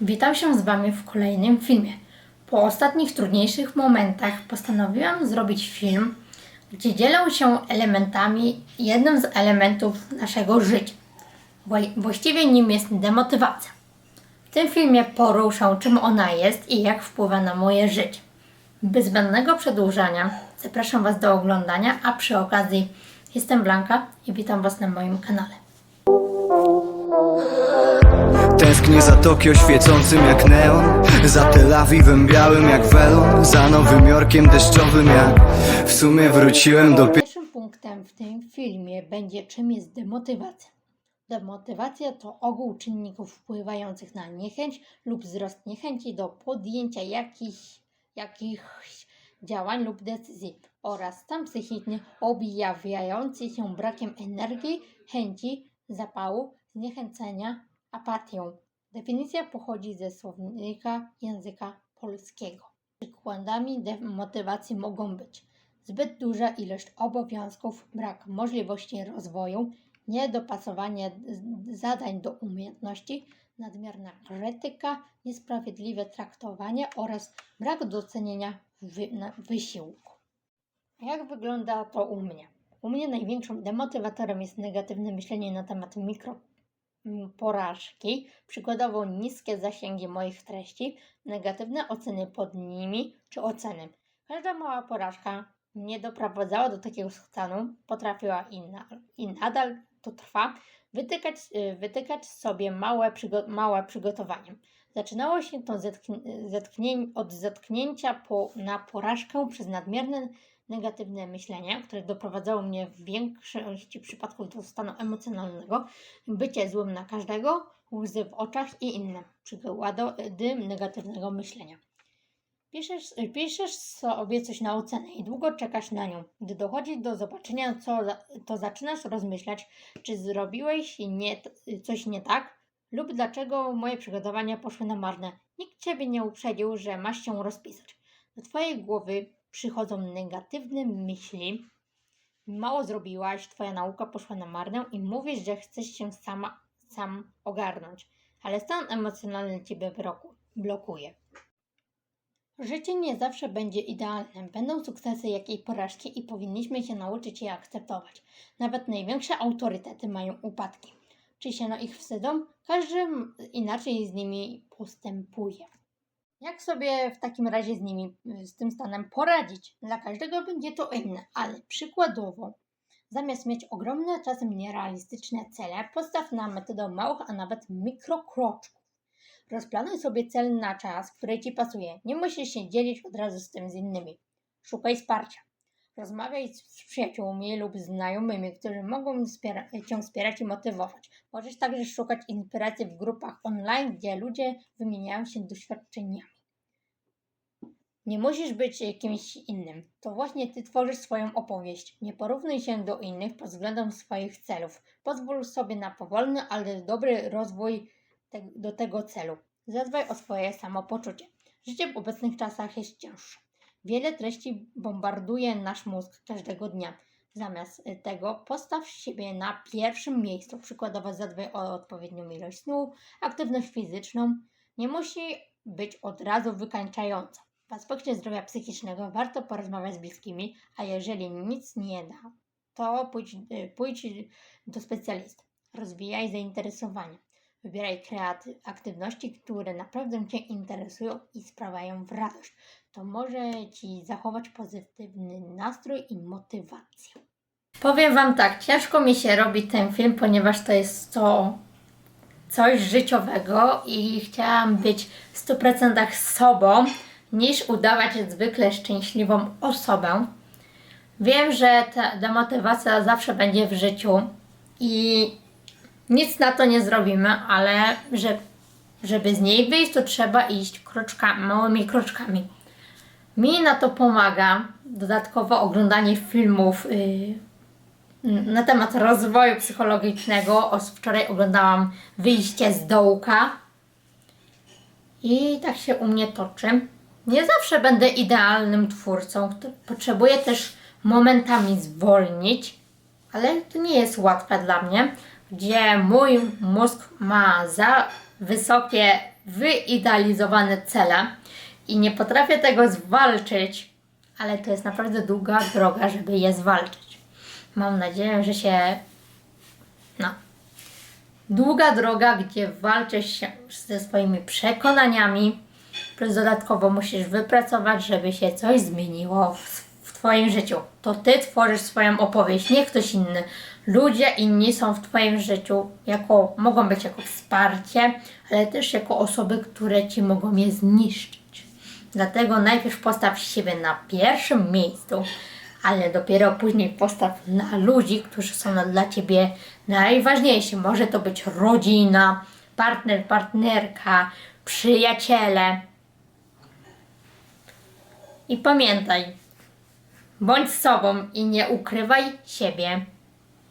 Witam się z Wami w kolejnym filmie. Po ostatnich trudniejszych momentach postanowiłam zrobić film, gdzie dzielę się elementami, jednym z elementów naszego życia. Wła- Właściwie nim jest demotywacja. W tym filmie poruszę, czym ona jest i jak wpływa na moje życie. Bez zbędnego przedłużania zapraszam Was do oglądania, a przy okazji jestem Blanka i witam Was na moim kanale. Tęsknię za Tokio świecącym jak neon Za Tel Awiwem białym jak welon Za Nowym Jorkiem deszczowym jak W sumie wróciłem do pie- Pierwszym punktem w tym filmie będzie czym jest demotywacja. Demotywacja to ogół czynników wpływających na niechęć lub wzrost niechęci do podjęcia jakichś, jakichś działań lub decyzji oraz stan psychiczny objawiający się brakiem energii, chęci, zapału, zniechęcenia, apatią. Definicja pochodzi ze słownika języka polskiego. Przykładami demotywacji mogą być zbyt duża ilość obowiązków, brak możliwości rozwoju, niedopasowanie zadań do umiejętności, nadmierna krytyka, niesprawiedliwe traktowanie oraz brak docenienia wy, wysiłku. A jak wygląda to u mnie? U mnie największym demotywatorem jest negatywne myślenie na temat mikro porażki, przykładowo niskie zasięgi moich treści, negatywne oceny pod nimi czy oceny. Każda mała porażka mnie doprowadzała do takiego stanu, potrafiła i, na, i nadal to trwa, wytykać, y, wytykać sobie małe, przygo, małe przygotowanie. Zaczynało się to zetkn, zetknię, od zetknięcia po, na porażkę przez nadmierne negatywne myślenie, które doprowadzało mnie w większości przypadków do stanu emocjonalnego, bycie złym na każdego, łzy w oczach i inne przykłady negatywnego myślenia. Piszesz, piszesz sobie coś na ocenę i długo czekasz na nią. Gdy dochodzi do zobaczenia, co, to zaczynasz rozmyślać, czy zrobiłeś nie, coś nie tak, lub dlaczego moje przygotowania poszły na marne. Nikt ciebie nie uprzedził, że masz się rozpisać. Do twojej głowy przychodzą negatywne myśli. Mało zrobiłaś, twoja nauka poszła na marne i mówisz, że chcesz się sama, sam ogarnąć, ale stan emocjonalny ciebie bloku- blokuje. Życie nie zawsze będzie idealne. Będą sukcesy, jak i porażki i powinniśmy się nauczyć je akceptować. Nawet największe autorytety mają upadki. Czy się na ich wstydzą? Każdy inaczej z nimi postępuje. Jak sobie w takim razie z nimi, z tym stanem poradzić? Dla każdego będzie to inne, ale przykładowo, zamiast mieć ogromne, czasem nierealistyczne cele, postaw na metodę małych, a nawet mikrokroczków. Rozplanuj sobie cel na czas, który Ci pasuje. Nie musisz się dzielić od razu z tym z innymi. Szukaj wsparcia. Rozmawiaj z przyjaciółmi lub znajomymi, którzy mogą wspiera- Cię wspierać i motywować. Możesz także szukać inspiracji w grupach online, gdzie ludzie wymieniają się doświadczeniami. Nie musisz być kimś innym. To właśnie Ty tworzysz swoją opowieść. Nie porównuj się do innych pod względem swoich celów. Pozwól sobie na powolny, ale dobry rozwój te, do tego celu. Zadbaj o swoje samopoczucie. Życie w obecnych czasach jest cięższe. Wiele treści bombarduje nasz mózg każdego dnia. Zamiast y, tego postaw siebie na pierwszym miejscu. Przykładowo zadbaj o odpowiednią ilość snu, aktywność fizyczną. Nie musi być od razu wykańczająca. W aspekcie zdrowia psychicznego warto porozmawiać z bliskimi, a jeżeli nic nie da, to pójdź, y, pójdź do specjalisty. Rozwijaj zainteresowania. Wybieraj kreaty- aktywności, które naprawdę Cię interesują i sprawiają radość. To może Ci zachować pozytywny nastrój i motywację. Powiem Wam tak, ciężko mi się robi ten film, ponieważ to jest to coś życiowego i chciałam być w 100% sobą, niż udawać zwykle szczęśliwą osobę. Wiem, że ta demotywacja zawsze będzie w życiu i nic na to nie zrobimy, ale że, żeby z niej wyjść, to trzeba iść kroczkami, małymi kroczkami. Mi na to pomaga dodatkowo oglądanie filmów y, na temat rozwoju psychologicznego. O, wczoraj oglądałam Wyjście z dołka i tak się u mnie toczy. Nie zawsze będę idealnym twórcą. Potrzebuję też momentami zwolnić, ale to nie jest łatwe dla mnie, gdzie mój mózg ma za wysokie wyidealizowane cele i nie potrafię tego zwalczyć, ale to jest naprawdę długa droga, żeby je zwalczyć. Mam nadzieję, że się. No. Długa droga, gdzie walczysz się ze swoimi przekonaniami, plus dodatkowo musisz wypracować, żeby się coś zmieniło w, w Twoim życiu. To Ty tworzysz swoją opowieść, nie ktoś inny. Ludzie inni są w Twoim życiu, jako, mogą być jako wsparcie, ale też jako osoby, które Ci mogą je zniszczyć. Dlatego najpierw postaw siebie na pierwszym miejscu, ale dopiero później postaw na ludzi, którzy są dla Ciebie najważniejsi. Może to być rodzina, partner, partnerka, przyjaciele. I pamiętaj, bądź sobą i nie ukrywaj siebie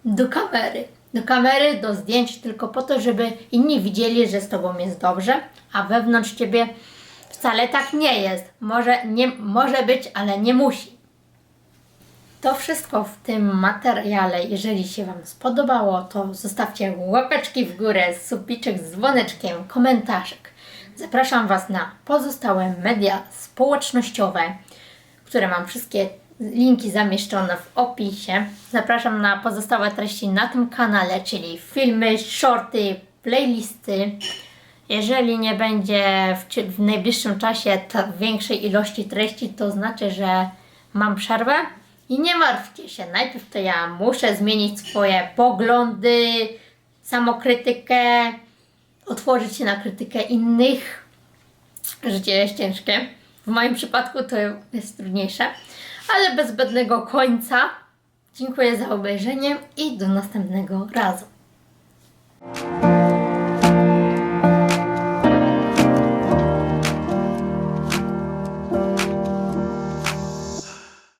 do kamery. Do kamery, do zdjęć tylko po to, żeby inni widzieli, że z tobą jest dobrze, a wewnątrz ciebie wcale tak nie jest. Może, nie, może być, ale nie musi. To wszystko w tym materiale. Jeżeli się Wam spodobało, to zostawcie łapeczki w górę, subiczek z dzwoneczkiem, komentarzek. Zapraszam Was na pozostałe media społecznościowe, które mam wszystkie linki zamieszczone w opisie. Zapraszam na pozostałe treści na tym kanale, czyli filmy, shorty, playlisty. Jeżeli nie będzie w, w najbliższym czasie większej ilości treści, to znaczy, że mam przerwę. I nie martwcie się, najpierw to ja muszę zmienić swoje poglądy, samokrytykę, otworzyć się na krytykę innych. Życie jest ciężkie. W moim przypadku to jest trudniejsze, ale bez zbędnego końca. Dziękuję za obejrzenie i do następnego razu.